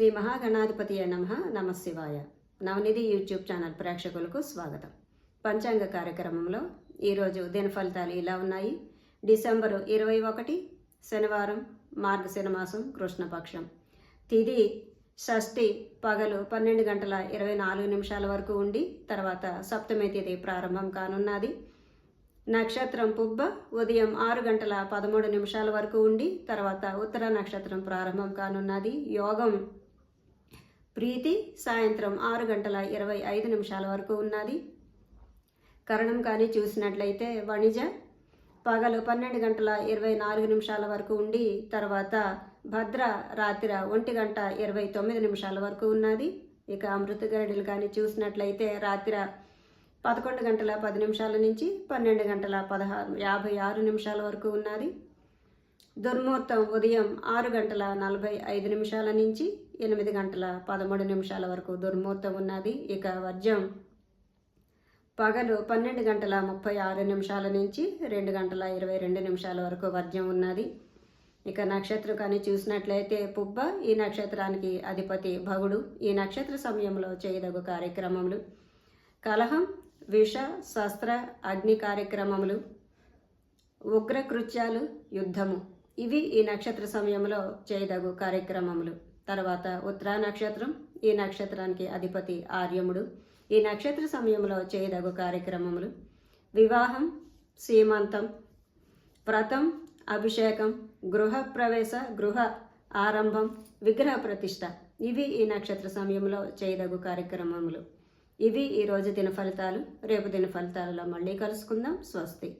శ్రీ మహాగణాధిపతి నమ. నమశివాయ. నవనిధి YouTube channel ప్రేక్షకులకు స్వాగతం. పంచాంగ కార్యక్రమంలో ఈరోజు దిన ఫలితాలు ఇలా ఉన్నాయి. డిసెంబరు ఇరవై ఒకటి శనివారం మార్గశిర మాసం కృష్ణపక్షం. తిది షష్ఠి పగలు పన్నెండు గంటల ఇరవై నాలుగు నిమిషాల వరకు ఉండి తర్వాత సప్తమి తిథి ప్రారంభం కానున్నది. నక్షత్రం పుబ్బ ఉదయం ఆరు గంటల పదమూడు నిమిషాల వరకు ఉండి తర్వాత ఉత్తర నక్షత్రం ప్రారంభం కానున్నది. యోగం ప్రీతి సాయంత్రం ఆరు గంటల ఇరవై ఐదు నిమిషాల వరకు ఉన్నది. కరణం కానీ చూసినట్లయితే వణిజ పగలు పన్నెండు గంటల ఇరవై నాలుగు నిమిషాల వరకు ఉండి తర్వాత భద్ర రాత్రి ఒంటి గంట ఇరవై తొమ్మిది నిమిషాల వరకు ఉన్నది. ఇక అమృత గడిలు కానీ చూసినట్లయితే రాత్రి పదకొండు గంటల పది నిమిషాల నుంచి పన్నెండు గంటల పదహారు యాభై ఆరు నిమిషాల వరకు ఉన్నది. దుర్ముహూర్తం ఉదయం ఆరు గంటల నలభై ఐదు నిమిషాల నుంచి ఎనిమిది గంటల పదమూడు నిమిషాల వరకు దుర్ముహూర్తం ఉన్నది. ఇక వర్జం పగలు పన్నెండు గంటల ముప్పై ఆరు నిమిషాల నుంచి రెండు గంటల ఇరవై రెండు నిమిషాల వరకు వర్జం ఉన్నది. ఇక నక్షత్రం కానీ చూసినట్లయితే పుబ్బ ఈ నక్షత్రానికి అధిపతి భగుడు. ఈ నక్షత్ర సమయంలో చేయదగు కార్యక్రమములు కలహం విష శస్త్ర అగ్ని కార్యక్రమములు ఉగ్రకృత్యాలు యుద్ధము. ఇవి ఈ నక్షత్ర సమయంలో చేయదగు కార్యక్రమములు. తర్వాత ఉత్తరా నక్షత్రం ఈ నక్షత్రానికి అధిపతి ఆర్యముడు. ఈ నక్షత్ర సమయంలో చేయదగు కార్యక్రమములు. వివాహం సీమంతం వ్రతం అభిషేకం గృహ ప్రవేశ గృహ ఆరంభం విగ్రహ ప్రతిష్ట. ఇవి ఈ నక్షత్ర సమయంలో చేయదగు కార్యక్రమములు. ఇవి ఈరోజు దిన ఫలితాలు. రేపు దిన ఫలితాలలో మళ్ళీ కలుసుకుందాం. స్వస్తి.